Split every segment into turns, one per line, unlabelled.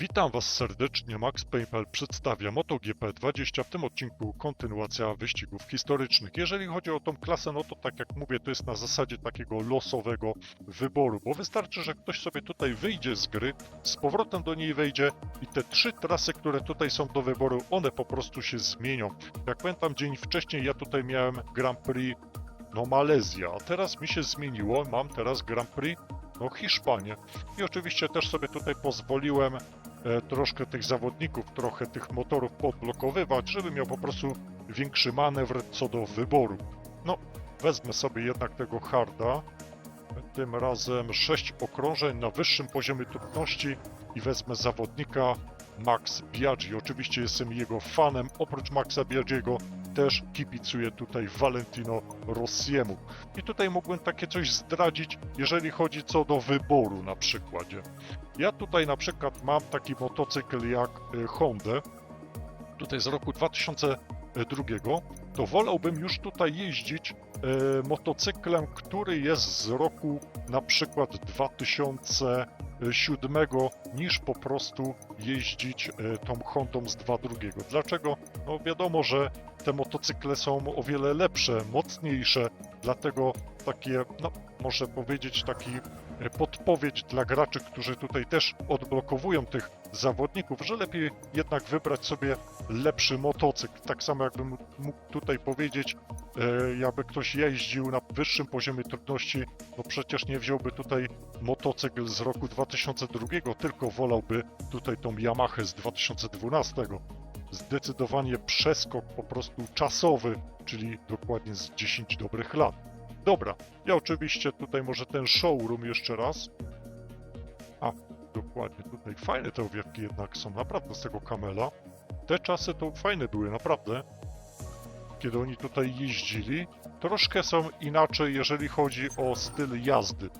Witam Was serdecznie, Max Paypal przedstawia MotoGP 20. W tym odcinku kontynuacja wyścigów historycznych. Jeżeli chodzi o tą klasę, no to tak jak mówię, to jest na zasadzie takiego losowego wyboru, bo wystarczy, że ktoś sobie tutaj wyjdzie z gry, z powrotem do niej wejdzie i te trzy trasy, które tutaj są do wyboru, one po prostu się zmienią. Jak pamiętam, dzień wcześniej ja tutaj miałem Grand Prix no Malezja, a teraz mi się zmieniło, mam teraz Grand Prix no Hiszpanię. I oczywiście też sobie tutaj pozwoliłem troszkę tych zawodników, trochę tych motorów podblokowywać, żeby miał po prostu większy manewr co do wyboru. No, wezmę sobie jednak tego harda, tym razem 6 okrążeń na wyższym poziomie trudności i wezmę zawodnika Max Biaggi. Oczywiście jestem jego fanem, oprócz Maxa Biaggiego też kibicuję tutaj Valentino Rossiemu. I tutaj mógłbym takie coś zdradzić, jeżeli chodzi co do wyboru na przykładzie. Ja tutaj na przykład mam taki motocykl jak y, Honda, tutaj z roku 2002, to wolałbym już tutaj jeździć e, motocyklem, który jest z roku na przykład 2007, niż po prostu jeździć e, tą Hondą z 2002. Dlaczego? No wiadomo, że te motocykle są o wiele lepsze, mocniejsze, dlatego takie, no może powiedzieć taki podpowiedź dla graczy, którzy tutaj też odblokowują tych zawodników, że lepiej jednak wybrać sobie lepszy motocykl. Tak samo jakbym mógł tutaj powiedzieć, e, jakby ktoś jeździł na wyższym poziomie trudności, no przecież nie wziąłby tutaj motocykl z roku 2002, tylko wolałby tutaj tą Yamaha z 2012. Zdecydowanie przeskok po prostu czasowy, czyli dokładnie z 10 dobrych lat. Dobra, ja oczywiście tutaj może ten showroom jeszcze raz. A, dokładnie, tutaj fajne te owiewki jednak są, naprawdę z tego kamela. Te czasy to fajne były, naprawdę. Kiedy oni tutaj jeździli. Troszkę są inaczej, jeżeli chodzi o styl jazdy.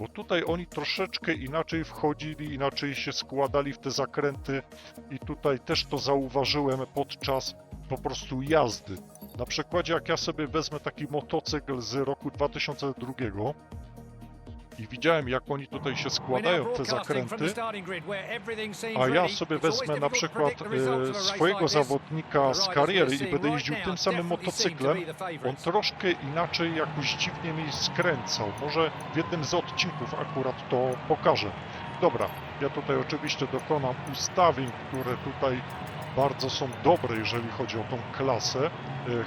Bo tutaj oni troszeczkę inaczej wchodzili, inaczej się składali w te zakręty i tutaj też to zauważyłem podczas po prostu jazdy. Na przykładzie jak ja sobie wezmę taki motocykl z roku 2002 i widziałem jak oni tutaj się składają te zakręty, a ja sobie wezmę na przykład e, swojego zawodnika z kariery i będę jeździł tym samym motocyklem, on troszkę inaczej jakoś dziwnie mi skręcał. Może w jednym z odcinków akurat to pokażę. Dobra, ja tutaj oczywiście dokonam ustawień, które tutaj bardzo są dobre, jeżeli chodzi o tą klasę e,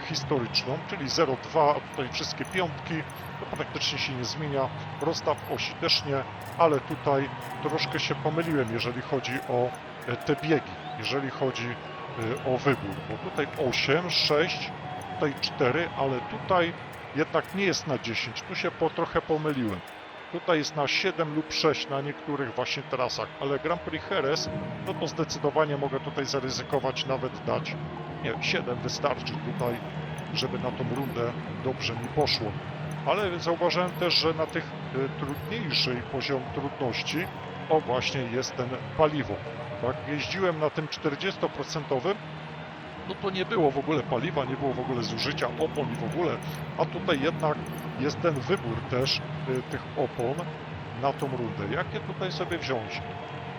historyczną, czyli 0,2, a tutaj wszystkie piątki, to praktycznie się nie zmienia, rozstaw osi też nie, ale tutaj troszkę się pomyliłem, jeżeli chodzi o e, te biegi, jeżeli chodzi e, o wybór, bo tutaj 8, 6, tutaj 4, ale tutaj jednak nie jest na 10, tu się po, trochę pomyliłem. Tutaj jest na 7 lub 6 na niektórych właśnie trasach, ale Grand Prix Jerez, no to zdecydowanie mogę tutaj zaryzykować, nawet dać, nie wiem, 7 wystarczy tutaj, żeby na tą rundę dobrze mi poszło. Ale zauważyłem też, że na tych y, trudniejszej poziom trudności, o właśnie jest ten paliwo. Tak, jeździłem na tym 40%, no to nie było w ogóle paliwa, nie było w ogóle zużycia opon i w ogóle, a tutaj jednak jest ten wybór też y, tych opon na tą rundę. Jakie tutaj sobie wziąć?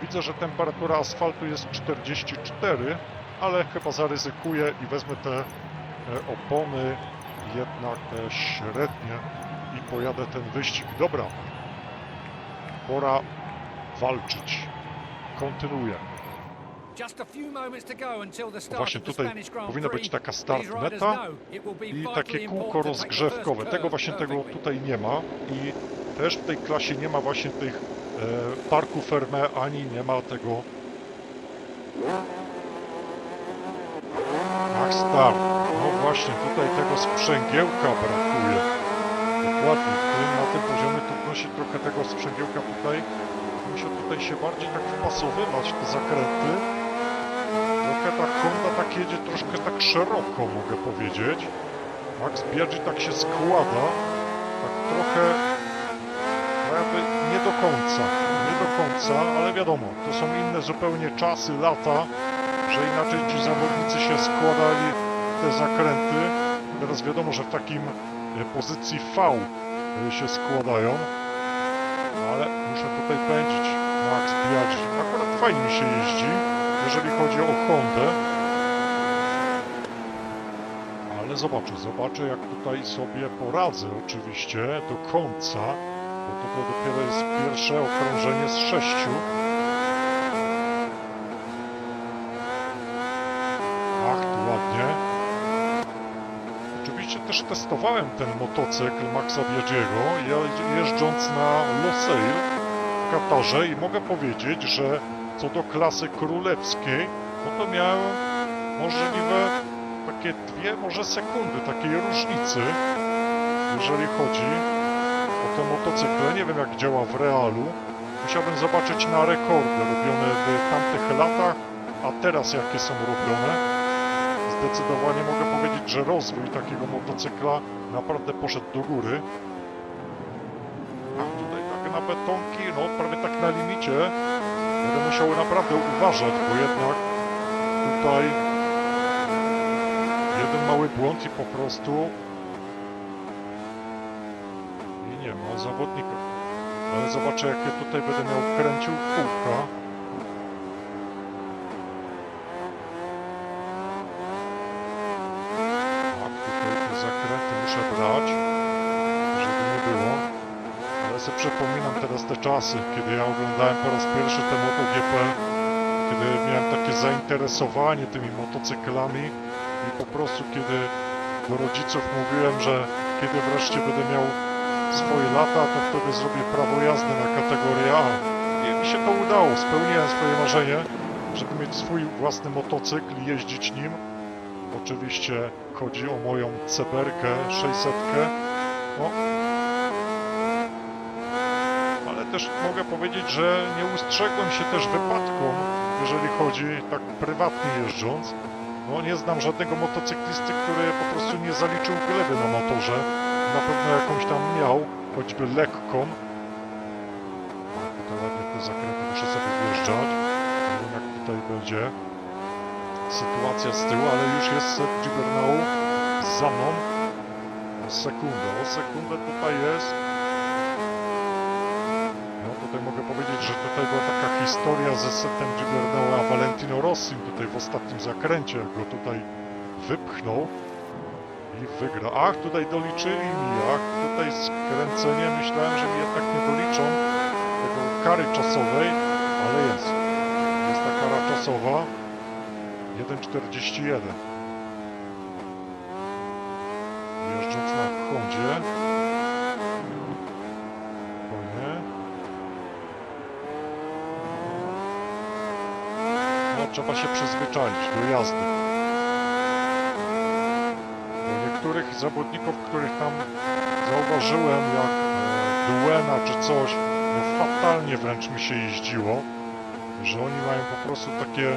Widzę, że temperatura asfaltu jest 44, ale chyba zaryzykuję i wezmę te e, opony jednak te średnie i pojadę ten wyścig. Dobra, pora walczyć. Kontynuuję.
Właśnie tutaj powinna być taka start meta
i takie kółko rozgrzewkowe. Tego właśnie tego tutaj nie ma i też w tej klasie nie ma właśnie tych e, parku Ferme, ani nie ma tego Max Start. No właśnie, tutaj tego sprzęgiełka brakuje. Dokładnie, tym, na tym poziomie trudności trochę tego sprzęgiełka tutaj muszę tutaj się bardziej tak wpasowywać w te zakręty. Ta Honda tak jedzie troszkę tak szeroko, mogę powiedzieć. Max Biaggi tak się składa, tak trochę no jakby nie do końca, nie do końca, ale wiadomo, to są inne zupełnie czasy, lata, że inaczej ci zawodnicy się składali te zakręty. Teraz wiadomo, że w takim e, pozycji V e, się składają, no ale muszę tutaj pędzić. Max Biaggi. Akurat fajnie się jeździ, jeżeli chodzi o Hondę. Ale zobaczę, zobaczę jak tutaj sobie poradzę oczywiście do końca, bo to, dopiero jest pierwsze okrążenie z sześciu. Ach, tu ładnie. Oczywiście też testowałem ten motocykl Maxa Biaggiego, je- jeżdżąc na Losail w Katarze i mogę powiedzieć, że co do klasy królewskiej, no to miałem możliwe takie dwie, może sekundy takiej różnicy, jeżeli chodzi o te motocykle. Nie wiem jak działa w realu. Musiałbym zobaczyć na rekordy robione w tamtych latach, a teraz jakie są robione. Zdecydowanie mogę powiedzieć, że rozwój takiego motocykla naprawdę poszedł do góry. A tutaj tak na betonki, no prawie tak na limicie. Będę musiał naprawdę uważać, bo jednak tutaj jeden mały błąd i po prostu i nie ma zawodnika. Ale zobaczę jak ja tutaj będę miał kręcił kółka. Tak, tutaj te zakręty muszę brać, żeby nie było. Ale przypominam teraz te czasy, kiedy ja oglądałem po raz pierwszy te MotoGP, kiedy miałem takie zainteresowanie tymi motocyklami i po prostu kiedy do rodziców mówiłem, że kiedy wreszcie będę miał swoje lata, to wtedy zrobię prawo jazdy na kategorię A. I mi się to udało, spełniłem swoje marzenie, żeby mieć swój własny motocykl i jeździć nim. Oczywiście chodzi o moją Ceberkę 600. No. Ale też mogę powiedzieć, że nie ustrzegłem się też wypadkom, jeżeli chodzi tak prywatnie jeżdżąc. No nie znam żadnego motocyklisty, który po prostu nie zaliczył gleby na motorze. Na pewno jakąś tam miał, choćby lekką. O, Tutaj ładnie te zakręty muszę sobie wjeżdżać. Nie wiem jak tutaj będzie sytuacja z tyłu, ale już jest Seth Gibernau za mną. O sekundę, o sekundę tutaj jest. Tutaj mogę powiedzieć, że tutaj była taka historia ze Setem Gibernau a Valentino Rossim tutaj w ostatnim zakręcie, jak go tutaj wypchnął i wygra. Ach, tutaj doliczyli mi, ach, tutaj skręcenie, myślałem, że mi jednak nie doliczą tego kary czasowej, ale jest. Jest ta kara czasowa. 1,41. Jeżdżąc na Hondzie. Spokojnie. No, trzeba się przyzwyczaić do jazdy. Niektórych zawodników, których tam zauważyłem, jak e, Duena czy coś, no fatalnie wręcz mi się jeździło, że oni mają po prostu takie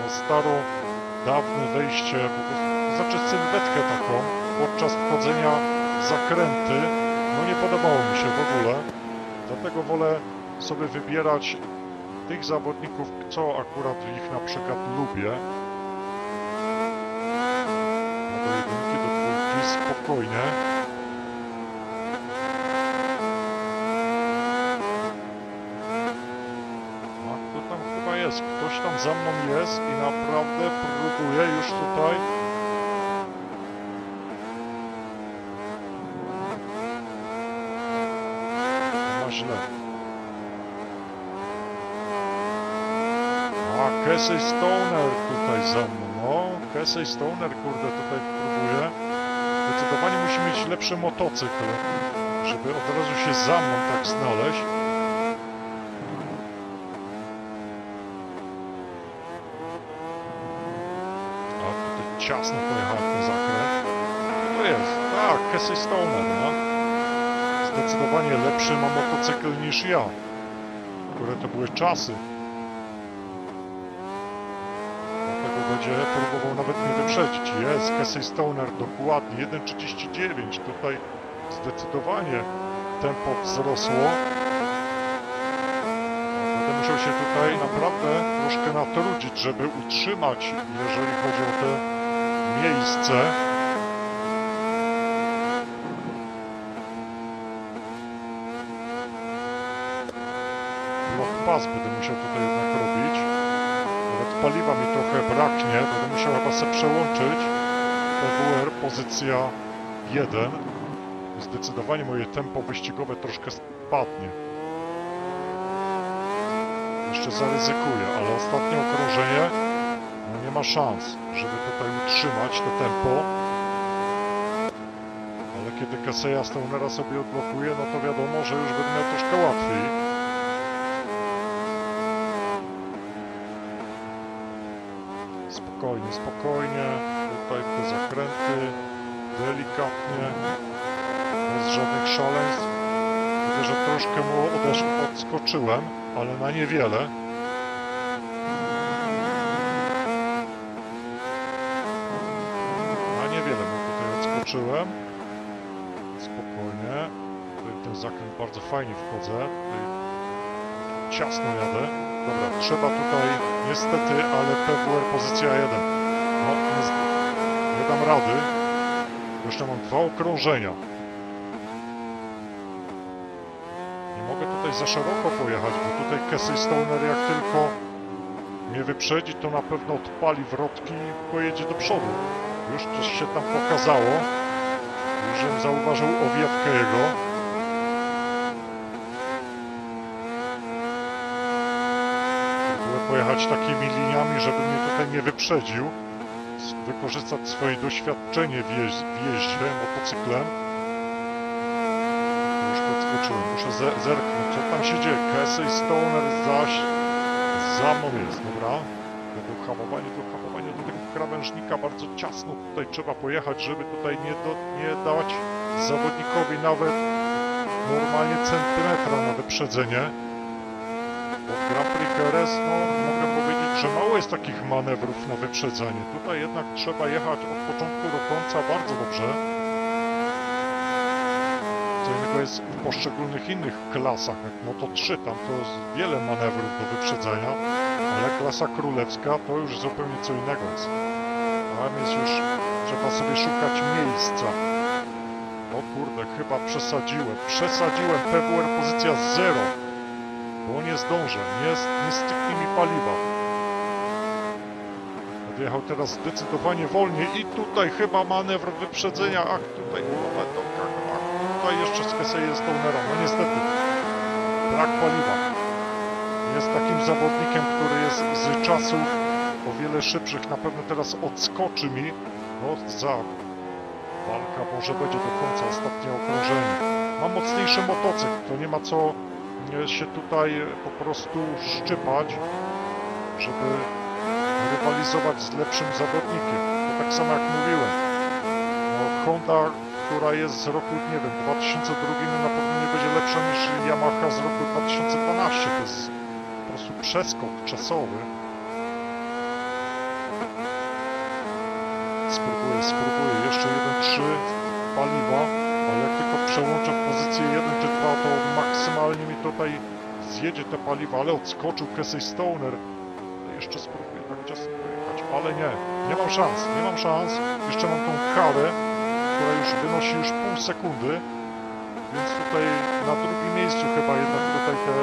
no, staro, dawne wejście, po prostu, znaczy sylwetkę taką, podczas wchodzenia w zakręty, no nie podobało mi się w ogóle, dlatego wolę sobie wybierać tych zawodników, co akurat ich na przykład lubię. No do jedynki, do dwójki, spokojnie. A kto tam chyba jest? Ktoś tam za mną jest i naprawdę próbuje już tutaj. Źle. A, Casey Stoner tutaj za mną. No, Casey Stoner, kurde, tutaj próbuje. Zdecydowanie musi mieć lepszy motocykl, żeby od razu się za mną tak znaleźć. A tutaj ciasno pojechałem ten zakręt. To jest, tak, Casey Stoner, no. Zdecydowanie lepszy ma motocykl niż ja. Które to były czasy. Będzie próbował nawet mnie wyprzedzić. Jest, Casey Stoner dokładnie, 1.39. Tutaj zdecydowanie tempo wzrosło. Będę musiał się tutaj naprawdę troszkę natrudzić, żeby utrzymać, jeżeli chodzi o te miejsce. Blok pas będę musiał tutaj jednak robić. Paliwa mi trochę braknie, będę musiał chyba se przełączyć. PWR pozycja 1. Zdecydowanie moje tempo wyścigowe troszkę spadnie. Jeszcze zaryzykuję, ale ostatnie okrążenie no nie ma szans, żeby tutaj utrzymać to tempo. Ale kiedy Keseya Stonera sobie odblokuje, no to wiadomo, że już będę miał troszkę łatwiej. Spokojnie, spokojnie. Tutaj te zakręty. Delikatnie. Bez żadnych szaleństw. Widzę, że troszkę mu odskoczyłem, ale na niewiele. Na niewiele mu tutaj odskoczyłem. Spokojnie. Tutaj ten zakręt bardzo fajnie wchodzę. Tutaj ciasno jadę. Dobra, trzeba tutaj niestety, ale PWR pozycja 1. No, nie, dam rady. Jeszcze mam dwa okrążenia. Nie mogę tutaj za szeroko pojechać, bo tutaj Casey Stoner jak tylko mnie wyprzedzi, to na pewno odpali wrotki i pojedzie do przodu. Już coś się tam pokazało. Już zauważył owiewkę jego. Takimi liniami, żeby mnie tutaj nie wyprzedził. Wykorzystać swoje doświadczenie w, jeź- w jeździe motocyklem. Już podskoczyłem, muszę ze zerknąć, co tam się dzieje. Casey Stoner zaś za mną jest, dobra? Do hamowania, do hamowania do tego krawężnika bardzo ciasno tutaj trzeba pojechać, żeby tutaj nie, do, nie dać zawodnikowi nawet normalnie centymetra na wyprzedzenie. Bo Grand Prix KRS, no mogę powiedzieć, że mało jest takich manewrów na wyprzedzenie. Tutaj jednak trzeba jechać od początku do końca bardzo dobrze. Co innego jest w poszczególnych innych klasach, jak Moto 3, tam to jest wiele manewrów do wyprzedzenia, ale klasa królewska to już zupełnie co innego jest. Tam jest już, trzeba sobie szukać miejsca. O kurde, chyba przesadziłem. Przesadziłem, PWR pozycja 0. Bo nie zdążę, nie, nie styknie mi paliwa. Odjechał teraz zdecydowanie wolniej i tutaj chyba manewr wyprzedzenia, a tutaj, to, a tutaj jeszcze z Keseje Stonerem, no niestety, brak paliwa. Jest takim zawodnikiem, który jest z czasów o wiele szybszych, na pewno teraz odskoczy mi, no za walka może będzie do końca, ostatnie okrążenie. Mam mocniejszy motocykl, to nie ma co się tutaj po prostu szczypać, żeby rywalizować z lepszym zawodnikiem. To tak samo jak mówiłem. No, Honda, która jest z roku, nie wiem, 2002 no na pewno nie będzie lepsza niż Yamaha z roku 2012. To jest po prostu przeskok czasowy. Spróbuję, spróbuję. Jeszcze jeden, trzy paliwa, przełączę pozycję 1 czy 2, to maksymalnie mi tutaj zjedzie te paliwa, ale odskoczył Casey Stoner. Jeszcze spróbuję tak ciasno pojechać, ale nie, nie mam szans, nie mam szans. Jeszcze mam tą karę, która już wynosi już pół sekundy, więc tutaj na drugim miejscu chyba jednak tutaj te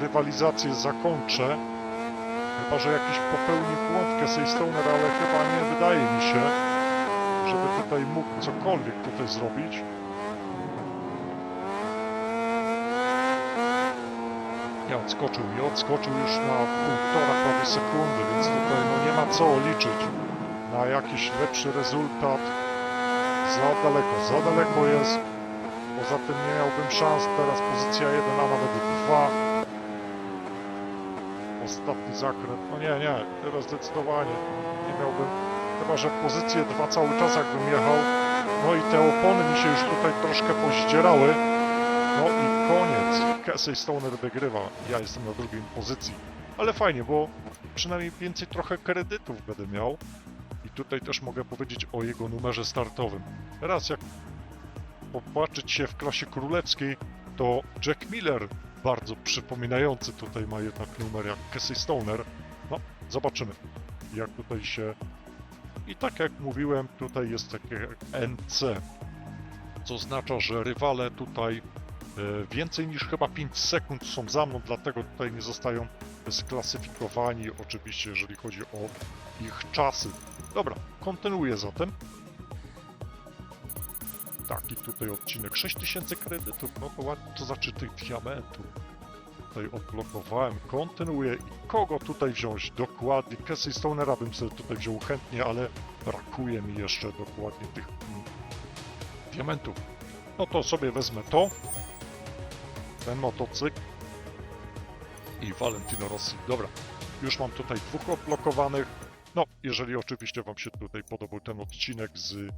rywalizacje zakończę. Chyba, że jakiś popełni błąd Casey Stoner, ale chyba nie wydaje mi się, żeby tutaj mógł cokolwiek tutaj zrobić. Nie odskoczył i odskoczył już na półtora prawie sekundy, więc tutaj no nie ma co liczyć na jakiś lepszy rezultat. Za daleko, za daleko jest. Poza tym nie miałbym szans. Teraz pozycja 1, a nawet 2. Ostatni zakręt. No nie, nie, teraz zdecydowanie nie miałbym. Chyba, że pozycję 2 cały czas jakbym jechał. No i te opony mi się już tutaj troszkę pozdzierały. No i koniec. Casey Stoner wygrywa. Ja jestem na drugiej pozycji. Ale fajnie, bo przynajmniej więcej trochę kredytów będę miał. I tutaj też mogę powiedzieć o jego numerze startowym. Teraz jak popatrzeć się w klasie królewskiej, to Jack Miller, bardzo przypominający tutaj ma jednak numer jak Casey Stoner. No, zobaczymy, jak tutaj się... I tak jak mówiłem, tutaj jest takie NC, co oznacza, że rywale tutaj Więcej niż chyba 5 sekund są za mną, dlatego tutaj nie zostają sklasyfikowani, oczywiście, jeżeli chodzi o ich czasy. Dobra, kontynuuję zatem. Taki tutaj odcinek. 6000 kredytów, no to ładnie, to znaczy tych diamentów. Tutaj odblokowałem, kontynuuję i kogo tutaj wziąć? Dokładnie, Casey Stonera bym sobie tutaj wziął chętnie, ale brakuje mi jeszcze dokładnie tych mm, diamentów. No to sobie wezmę to, ten motocykl i Valentino Rossi. Dobra, już mam tutaj dwóch odblokowanych. No, jeżeli oczywiście Wam się tutaj podobał ten odcinek z e,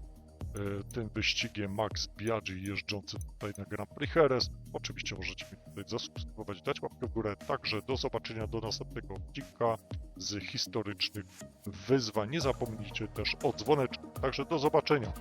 tym wyścigiem Max Biaggi jeżdżący tutaj na Grand Prix Jerez, oczywiście możecie mi tutaj zasubskrybować, dać łapkę w górę. Także do zobaczenia do następnego odcinka z historycznych wyzwań. Nie zapomnijcie też o dzwoneczku. Także do zobaczenia.